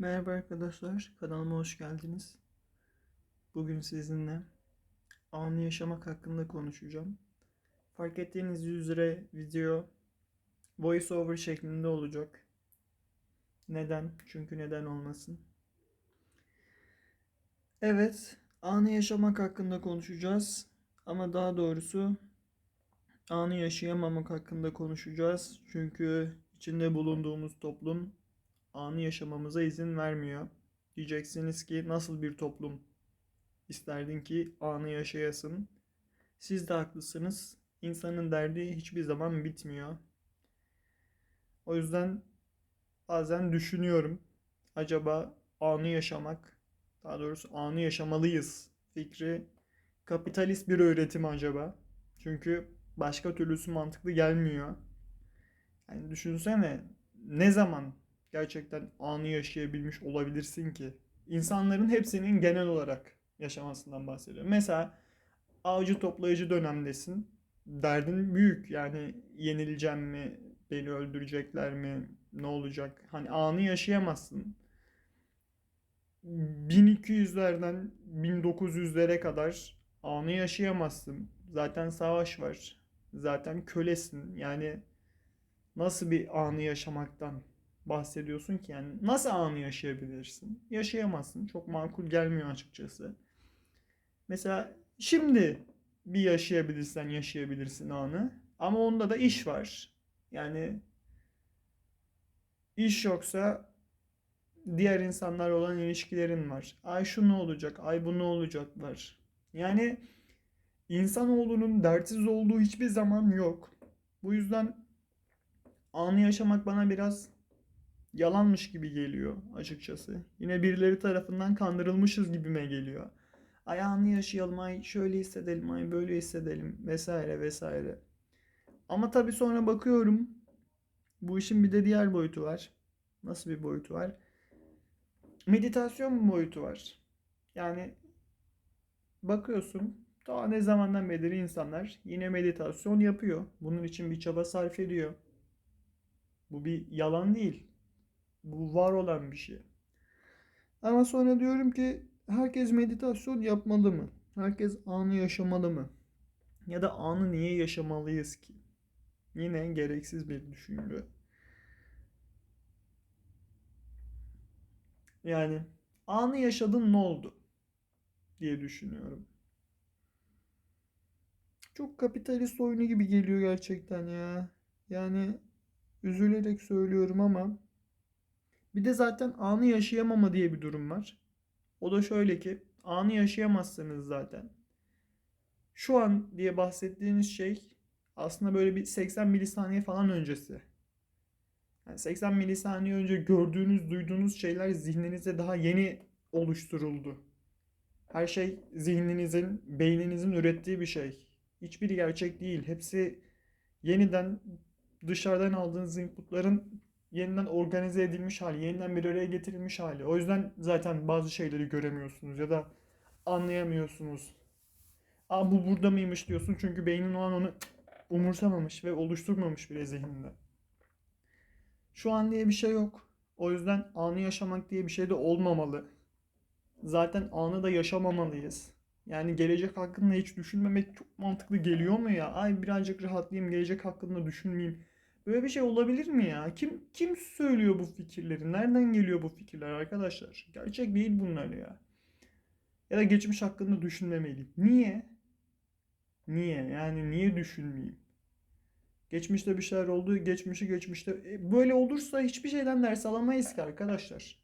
Merhaba arkadaşlar, kanalıma hoş geldiniz. Bugün sizinle anı yaşamak hakkında konuşacağım. Fark ettiğiniz üzere video voice over şeklinde olacak. Neden? Çünkü neden olmasın? Evet, anı yaşamak hakkında konuşacağız. Ama daha doğrusu anı yaşayamamak hakkında konuşacağız. Çünkü içinde bulunduğumuz toplum anı yaşamamıza izin vermiyor. Diyeceksiniz ki nasıl bir toplum isterdin ki anı yaşayasın? Siz de haklısınız. İnsanın derdi hiçbir zaman bitmiyor. O yüzden bazen düşünüyorum. Acaba anı yaşamak, daha doğrusu anı yaşamalıyız fikri kapitalist bir öğretim acaba? Çünkü başka türlüsü mantıklı gelmiyor. Yani düşünsene ne zaman gerçekten anı yaşayabilmiş olabilirsin ki? İnsanların hepsinin genel olarak yaşamasından bahsediyorum. Mesela avcı toplayıcı dönemdesin. Derdin büyük. Yani yenileceğim mi? Beni öldürecekler mi? Ne olacak? Hani anı yaşayamazsın. 1200'lerden 1900'lere kadar anı yaşayamazsın. Zaten savaş var. Zaten kölesin. Yani nasıl bir anı yaşamaktan bahsediyorsun ki yani nasıl anı yaşayabilirsin? Yaşayamazsın. Çok makul gelmiyor açıkçası. Mesela şimdi bir yaşayabilirsen yaşayabilirsin anı. Ama onda da iş var. Yani iş yoksa diğer insanlar olan ilişkilerin var. Ay şu ne olacak? Ay bu ne olacak var. Yani insanoğlunun dertsiz olduğu hiçbir zaman yok. Bu yüzden anı yaşamak bana biraz yalanmış gibi geliyor açıkçası. Yine birileri tarafından kandırılmışız gibime geliyor. Ay anı yaşayalım, ay şöyle hissedelim, ay böyle hissedelim vesaire vesaire. Ama tabii sonra bakıyorum bu işin bir de diğer boyutu var. Nasıl bir boyutu var? Meditasyon boyutu var. Yani bakıyorsun daha ne zamandan beri insanlar yine meditasyon yapıyor. Bunun için bir çaba sarf ediyor. Bu bir yalan değil. Bu var olan bir şey. Ama sonra diyorum ki herkes meditasyon yapmalı mı? Herkes anı yaşamalı mı? Ya da anı niye yaşamalıyız ki? Yine gereksiz bir düşünce. Yani anı yaşadın ne oldu diye düşünüyorum. Çok kapitalist oyunu gibi geliyor gerçekten ya. Yani üzülerek söylüyorum ama bir de zaten anı yaşayamama diye bir durum var. O da şöyle ki anı yaşayamazsınız zaten. Şu an diye bahsettiğiniz şey aslında böyle bir 80 milisaniye falan öncesi. Yani 80 milisaniye önce gördüğünüz, duyduğunuz şeyler zihninize daha yeni oluşturuldu. Her şey zihninizin, beyninizin ürettiği bir şey. Hiçbiri gerçek değil. Hepsi yeniden dışarıdan aldığınız inputların yeniden organize edilmiş hali, yeniden bir araya getirilmiş hali. O yüzden zaten bazı şeyleri göremiyorsunuz ya da anlayamıyorsunuz. Aa bu burada mıymış diyorsun çünkü beynin o an onu umursamamış ve oluşturmamış bile zihninde. Şu an diye bir şey yok. O yüzden anı yaşamak diye bir şey de olmamalı. Zaten anı da yaşamamalıyız. Yani gelecek hakkında hiç düşünmemek çok mantıklı geliyor mu ya? Ay birazcık rahatlayayım, gelecek hakkında düşünmeyeyim. Böyle bir şey olabilir mi ya? Kim kim söylüyor bu fikirleri? Nereden geliyor bu fikirler arkadaşlar? Gerçek değil bunlar ya. Ya da geçmiş hakkında düşünmemeliyim. Niye? Niye? Yani niye düşünmeyeyim? Geçmişte bir şeyler oldu, geçmişi geçmişte. E, böyle olursa hiçbir şeyden ders alamayız ki arkadaşlar.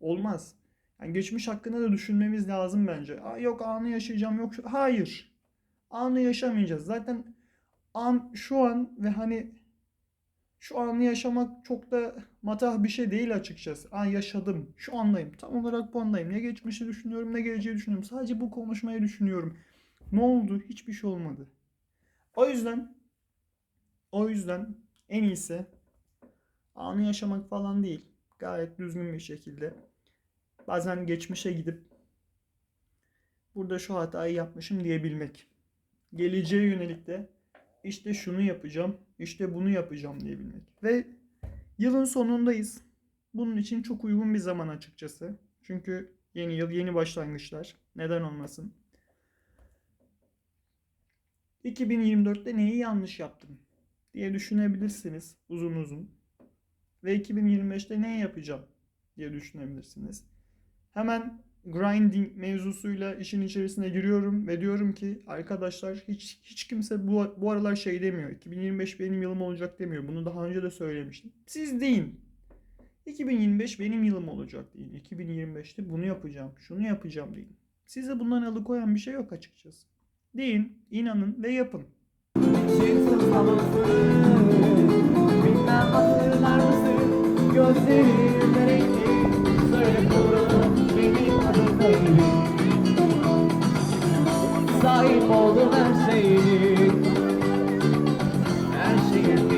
Olmaz. Yani geçmiş hakkında da düşünmemiz lazım bence. Aa, yok anı yaşayacağım yok. Hayır. Anı yaşamayacağız. Zaten an şu an ve hani şu anı yaşamak çok da matah bir şey değil açıkçası. An yaşadım. Şu andayım. Tam olarak bu andayım. Ne geçmişi düşünüyorum ne geleceği düşünüyorum. Sadece bu konuşmayı düşünüyorum. Ne oldu? Hiçbir şey olmadı. O yüzden o yüzden en iyisi anı yaşamak falan değil. Gayet düzgün bir şekilde. Bazen geçmişe gidip burada şu hatayı yapmışım diyebilmek. Geleceğe yönelik de işte şunu yapacağım, işte bunu yapacağım diyebilmek. Ve yılın sonundayız. bunun için çok uygun bir zaman açıkçası. Çünkü yeni yıl, yeni başlangıçlar. Neden olmasın? 2024'te neyi yanlış yaptım diye düşünebilirsiniz uzun uzun. Ve 2025'te ne yapacağım diye düşünebilirsiniz. Hemen grinding mevzusuyla işin içerisine giriyorum ve diyorum ki arkadaşlar hiç hiç kimse bu, bu aralar şey demiyor. 2025 benim yılım olacak demiyor. Bunu daha önce de söylemiştim. Siz deyin. 2025 benim yılım olacak deyin. 2025'te bunu yapacağım, şunu yapacağım deyin. Size bundan alıkoyan bir şey yok açıkçası. Deyin, inanın ve yapın. Oldum her şeyin Her şeyin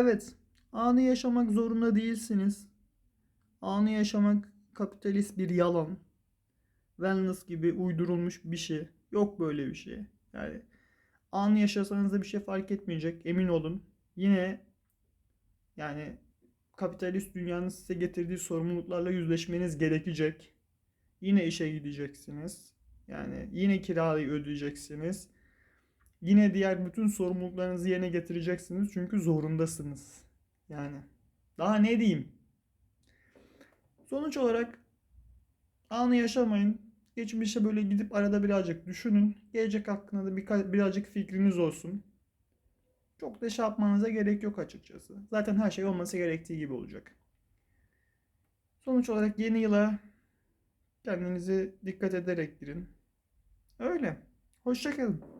Evet, anı yaşamak zorunda değilsiniz. Anı yaşamak kapitalist bir yalan. Wellness gibi uydurulmuş bir şey. Yok böyle bir şey. Yani anı yaşasanız da bir şey fark etmeyecek. Emin olun. Yine yani kapitalist dünyanın size getirdiği sorumluluklarla yüzleşmeniz gerekecek. Yine işe gideceksiniz. Yani yine kirayı ödeyeceksiniz. Yine diğer bütün sorumluluklarınızı yerine getireceksiniz çünkü zorundasınız. Yani daha ne diyeyim? Sonuç olarak anı yaşamayın. Geçmişe böyle gidip arada birazcık düşünün. Gelecek hakkında da birka- birazcık fikriniz olsun. Çok da şey yapmanıza gerek yok açıkçası. Zaten her şey olması gerektiği gibi olacak. Sonuç olarak yeni yıla kendinize dikkat ederek girin. Öyle. Hoşçakalın.